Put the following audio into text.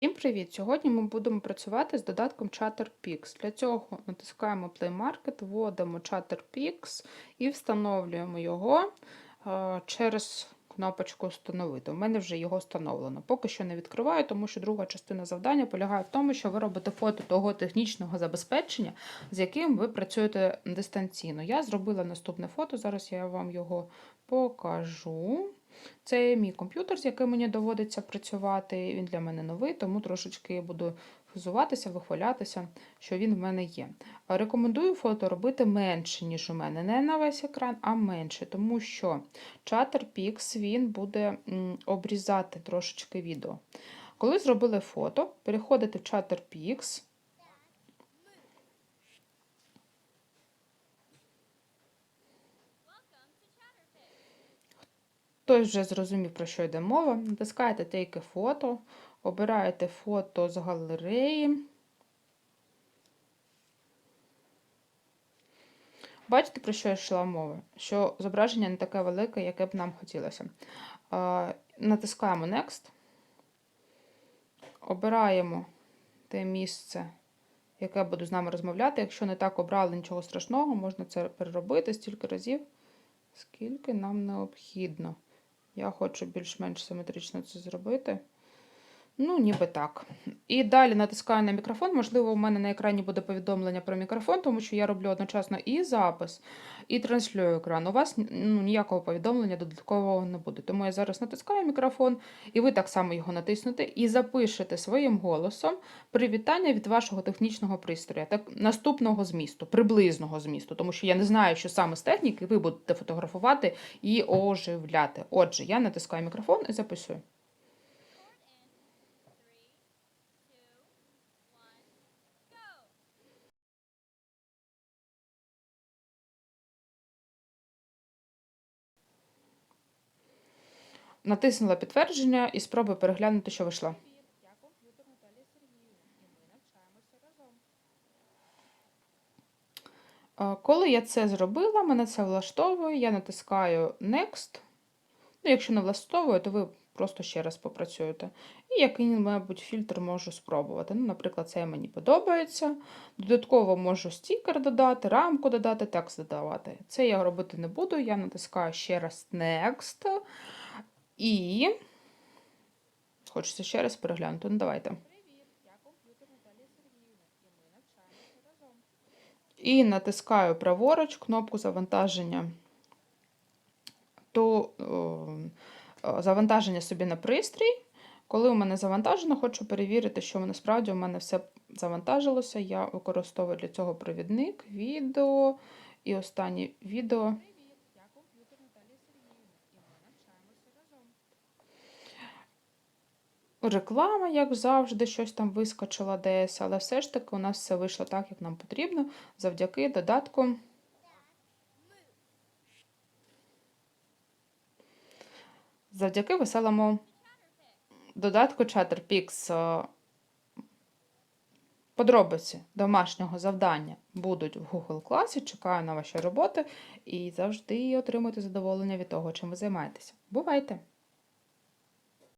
Всім привіт! Сьогодні ми будемо працювати з додатком ChatterPix. Для цього натискаємо Play Market, вводимо ChatterPix і встановлюємо його е, через кнопочку Встановити. У мене вже його встановлено. Поки що не відкриваю, тому що друга частина завдання полягає в тому, що ви робите фото того технічного забезпечення, з яким ви працюєте дистанційно. Я зробила наступне фото, зараз я вам його покажу. Це мій комп'ютер, з яким мені доводиться працювати. Він для мене новий, тому трошечки буду хизуватися, вихвалятися, що він в мене є. Рекомендую фото робити менше, ніж у мене. Не на весь екран, а менше, тому що ChatterPix він буде обрізати трошечки відео. Коли зробили фото, переходите в ChatterPix. Хтось вже зрозумів, про що йде мова. Натискаєте Take фото, обираєте фото з галереї. Бачите, про що йшла мова? Що зображення не таке велике, яке б нам хотілося. Натискаємо Next, обираємо те місце, яке буду з нами розмовляти. Якщо не так обрали нічого страшного, можна це переробити стільки разів, скільки нам необхідно. Я хочу більш-менш симетрично це зробити. Ну, ніби так. І далі натискаю на мікрофон. Можливо, у мене на екрані буде повідомлення про мікрофон, тому що я роблю одночасно і запис, і транслюю екран. У вас ну, ніякого повідомлення додаткового не буде. Тому я зараз натискаю мікрофон, і ви так само його натиснете, і запишете своїм голосом привітання від вашого технічного пристрою, так наступного змісту, приблизного змісту, тому що я не знаю, що саме з техніки ви будете фотографувати і оживляти. Отже, я натискаю мікрофон і записую. Натиснула підтвердження і спробую переглянути, що вийшло. Е, Коли я це зробила, мене це влаштовує, я натискаю Next. Ну, якщо не влаштовує, то ви просто ще раз попрацюєте. І який, мабуть, фільтр можу спробувати. Ну, Наприклад, це мені подобається. Додатково можу стікер додати, рамку додати, текст додавати. Це я робити не буду. Я натискаю ще раз Next. І хочеться ще раз переглянути. Ну, давайте. І натискаю праворуч кнопку завантаження. То о, завантаження собі на пристрій. Коли у мене завантажено, хочу перевірити, що насправді у мене все завантажилося. Я використовую для цього провідник, відео і останнє відео. Привіт, я комп'ютер Наталія Сергіївна, і ми навчаємося разом. Реклама, як завжди, щось там вискочила десь, але все ж таки у нас все вийшло так, як нам потрібно, завдяки додатку. Завдяки веселому додатку ChatterPix. е, Подробиці домашнього завдання будуть в Google класі. Чекаю на ваші роботи і завжди отримуйте задоволення від того, чим ви займаєтеся. Бувайте!